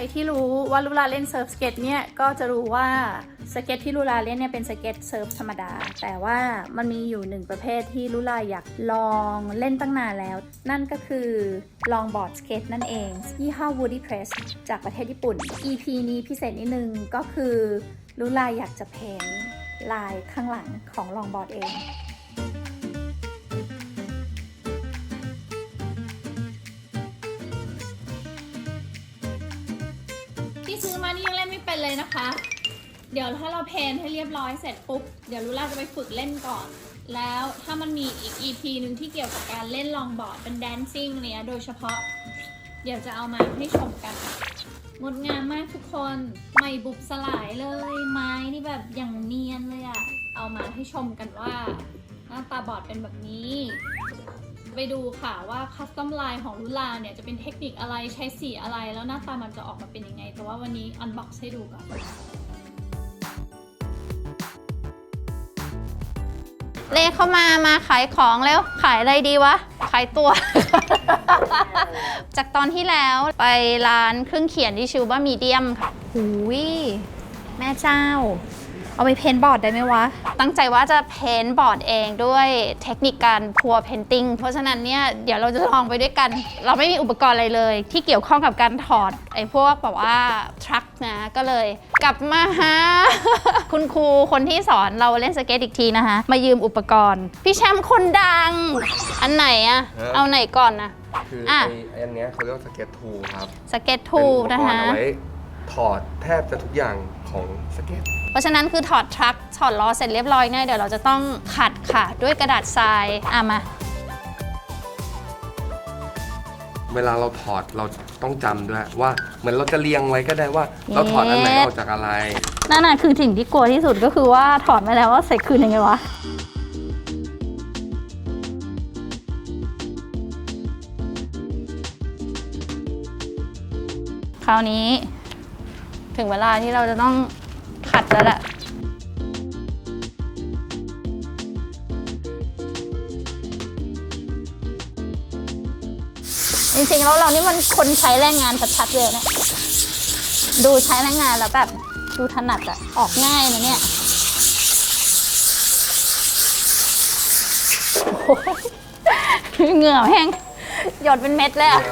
รที่รู้ว่าลูลาเล่นเซิร์ฟสเก็ตเนี่ยก็จะรู้ว่าสเก็ตที่ลูลาเล่นเนี่ยเป็นสเก็ตเซิร์ฟธรรมดา แต่ว่ามันมีอยู่หนึ่งประเภทที่ลูลาอยากลองเล่นตั้งนานแล้ว นั่นก็คือลองบอร์ดสเก็ตนั่นเองยี่ห้อ Woody Press จากประเทศญี่ปุ่น EP นี้พิเศษนิดนึงก็คือลูลาอยากจะเพ้นลายข้างหลังของลองบอร์ดเอง ที่ซื้อมานี่ยังเล่นไม่เป็นเลยนะคะ เดี๋ยวถ้าเราเพนให้เรียบร้อยเสร็จปุ๊บ เดี๋ยวลูล่าจะไปฝึกเล่นก่อน แล้วถ้ามันมีอีก EP หนึ่งที่เกี่ยวกับการเล่นลองบอร์ดเป็นแดนซิ่งเนี่ยโดยเฉพาะ เดี๋ยวจะเอามาให้ชมกันงดงามมากทุกคนไม่บุบสลายเลยไม้นี่แบบอย่างเนียนเลยอะเอามาให้ชมกันว่าหน้าตาบอร์ดเป็นแบบนี้ ไปดูค่ะว่าคัสตอมไลน์ของลุลาเนี่ยจะเป็นเทคนิคอะไรใช้สีอะไรแล้วหน้าตามันจะออกมาเป็นยังไง แต่ว่าวันนี้อันบ็อกซ์ให้ดูก่อนเลเข้ามามาขายของแล้วขายอะไรดีวะ ขายตัว จากตอนที่แล้วไปร้านเครื่องเขียนที่ชื่อว่ามีเดียมค่ะหูยแม่เจ้า เอาไปเพ้นท์บอร์ดได้ไหมวะ ตั้งใจว่าจะเพ้นท์บอร์ดเองด้วยเทคนิคการพัวเพนติ้งเพราะฉะนั้นเนี่ยเดี๋ยวเราจะลองไปด้วยกัน เราไม่มีอุปกรณ์อะไรเลย ที่เกี่ยวข้องกับการถอดไอ้พวกแบบว่าทรัคนะก็เลย กลับมาหาคุณครูคนที่สอนเราเล่นสเก็ตอีกทีนะคะมายืมอุปกรณ์ พี่แชมป์คนดัง อันไหนอะฮะเอาไหนก่อนนะ คืออะไอ้ไอ้อันเนี้ยเขาเรียกว่าสเก็ตทูครับสเก็ตเป็ทูอุปนะกรคะณ์เอาไว้ถอดแทบจะทุกอย่าง ของสเก็ต เพราะฉะนั้นคือถอดทรัคถอดล้อเสร็จเรียบร้อยเนี่ยเดี๋ยวเราจะต้องขัดค่ะ ด้วยกระดาษทรายอะมา เวลาเราถอดเราต้องจำด้วยว่าเหมือนเราจะเรียงไว้ก็ได้ว่า เราถอดอันไหนออกจากอะไร นั่นน่ะคือสิ่งที่กลัวที่สุดก็คือว่าถอดมาแล้วว่าใส่คืนยังไงวะ คราวนี้ ถึงเวลาที่เราจะต้องขัดแล้วแหละจริงๆแล้วเรานี่มันคนใช้แรงงานชัดๆเลยนะดูใช้แรงงานแล้วแบบดูถนัดอะออกง่ายนะเนี่ยโอ้ยเหงื่อแห้งหยดเป็นเม็ดเลยอะ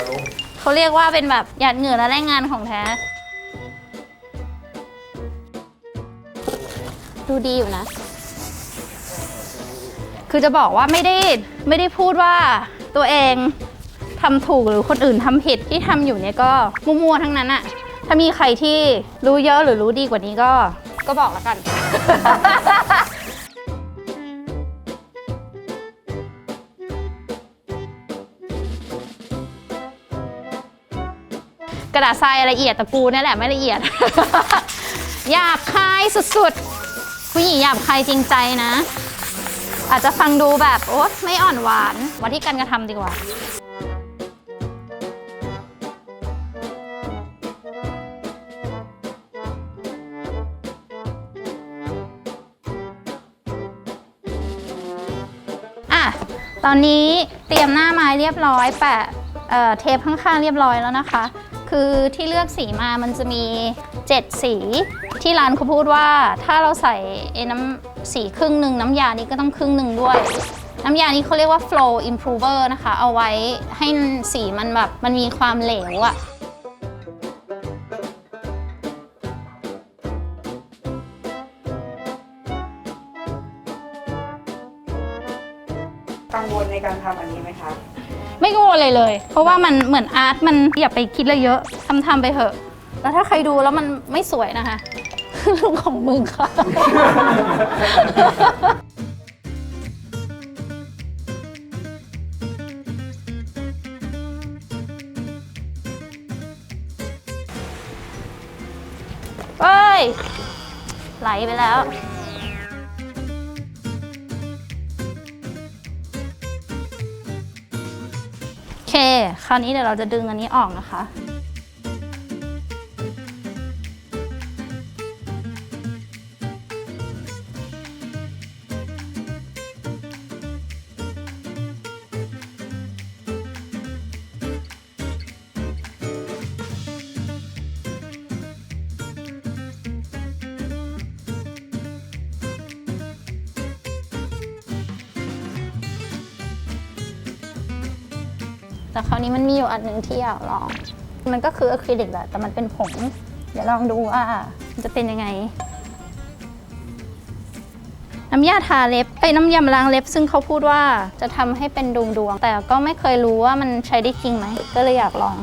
เขาเรียกว่าเป็นแบบหยาดเหงื่อและแรงงานของแท้ ดูดีอยู่นะ คือจะบอกว่าไม่ได้ไม่ได้พูดว่าตัวเองทำถูกหรือคนอื่นทำผิดที่ทำอยู่เนี่ยก็มั่วๆทั้งนั้นอะถ้ามีใครที่รู้เยอะหรือรู้ดีกว่านี้ก็ ก็บอกแล้วกัน กระดาษทรายละเอียดแต่กูนี่แหละไม่ละเอียด หยาบคายสุดๆ ผู้หญิงหยาบคายจริงใจนะ อาจจะฟังดูแบบโอ๊ยไม่อ่อนหวานมาที่การกระทำดีกว่า อะ ตอนนี้เตรียมหน้าไม้เรียบร้อยแปะเอ่อเทปข้างๆเรียบร้อยแล้วนะคะ คือที่เลือกสีมามันจะมี 7 สีที่ร้านเขาพูดว่าถ้าเราใส่ไอ้น้ำสีครึ่งหนึ่งน้ำยานี้ก็ต้องครึ่งหนึ่งด้วย น้ำยานี้เขาเรียกว่า flow improver นะคะ เอาไว้ให้สีมันแบบมันมีความเหลวอะกังวลในการทำอันนี้ไหมคะ ไม่กังวลเลยเลย เพราะว่ามันเหมือนอาร์ตมันอย่าไปคิดเลยเยอะทำทำไปเถอะ แล้วถ้าใครดูแล้วมันไม่สวยนะคะเรื่องของมึงค่ะเฮ้ย ไหลไปแล้ว โอเค คราวนี้เดี๋ยวเราจะดึงอันนี้ออกนะคะ แต่คราวนี้มันมีอยู่อันหนึ่งที่อยากลอง มันก็คืออะคริลิกแหละแต่มันเป็นผง เดี๋ยวลองดูว่ามันจะเป็นยังไง น้ำยาทาเล็บไอ้น้ำยาล้างเล็บ ซึ่งเขาพูดว่าจะทำให้เป็นดวงดวง แต่ก็ไม่เคยรู้ว่ามันใช้ได้จริงไหม ก็เลยอยากลอง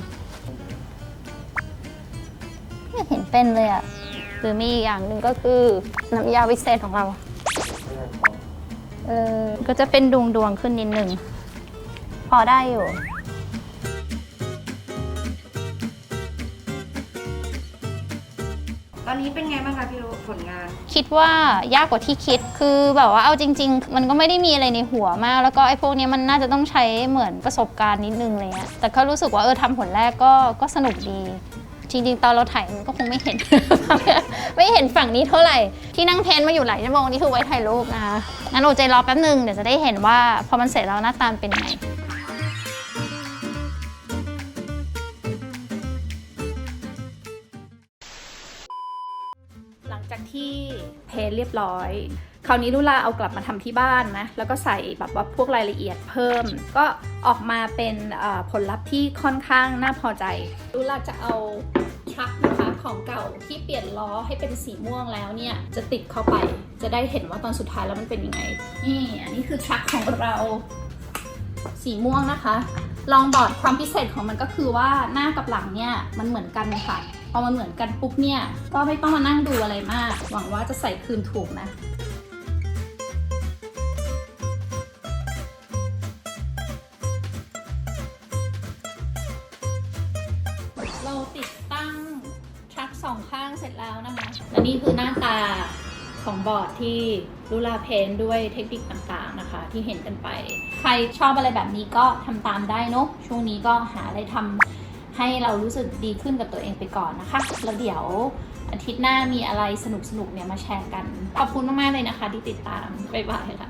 ไม่เห็นเป็นเลยอะหรือมีอีกอย่างหนึ่งก็คือน้ำยาวิเศษของเราเออก็จะเป็นดวงดวงขึ้นนิดนึง พอได้อยู่ นี้เป็นไงบ้างคะพี่รุผลงาน คิดว่ายากกว่าที่คิด คือแบบว่าเอาจริง ๆ มันก็ไม่ได้มีอะไรในหัวมาก แล้วก็ไอ้พวกเนี้ยมันน่าจะต้องใช้เหมือนประสบการณ์นิดนึงอะไรเงี้ย แต่ก็รู้สึกว่าเออทำผลแรกก็ก็สนุกดี จริงๆ ตอนเราถ่ายมันก็คงไม่เห็น ไม่เห็นฝั่งนี้เท่าไหร่ ที่นั่งเพ้นท์มาอยู่หลายชั่วโมงนี่คือไว้ถ่ายรูปนะคะงั้นโอใจรอแป๊บนึงเดี๋ยวจะได้เห็นว่าพอมันเสร็จแล้วหน้าตาเป็นไง หลังจากที่เพนเรียบร้อย คราวนี้ลุลาเอากลับมาทำที่บ้านนะ แล้วก็ใส่แบบว่าพวกรายละเอียดเพิ่ม ก็ออกมาเป็นผลลัพธ์ที่ค่อนข้างน่าพอใจลุลาจะเอาทรัคนะคะของเก่าที่เปลี่ยนล้อให้เป็นสีม่วงแล้วเนี่ย จะติดเข้าไป จะได้เห็นว่าตอนสุดท้ายแล้วมันเป็นยังไง นี่อันนี้คือทรัคของเรา สีม่วงนะคะ ลองบอร์ดความพิเศษของมันก็คือว่าหน้ากับหลังเนี่ยมันเหมือนกันค่ะพอมันเหมือนกันปุ๊บเนี่ยก็ไม่ต้องมานั่งดูอะไรมาก หวังว่าจะใส่คืนถูกนะเราติดตั้งทรัคสองข้างเสร็จแล้วนะคะและนี่คือหน้าตา ของบอร์ดที่รูลาเพนด้วยเทคนิคต่างๆนะคะ ที่เห็นกันไป ใครชอบอะไรแบบนี้ก็ทำตามได้เนาะช่วงนี้ก็หาอะไรทำให้เรารู้สึกดีขึ้นกับตัวเองไปก่อนนะคะ แล้วเดี๋ยวอาทิตย์หน้ามีอะไรสนุกๆเนี่ยมาแชร์กัน ขอบคุณมากๆเลยนะคะที่ติดตาม บ๊ายบายค่ะ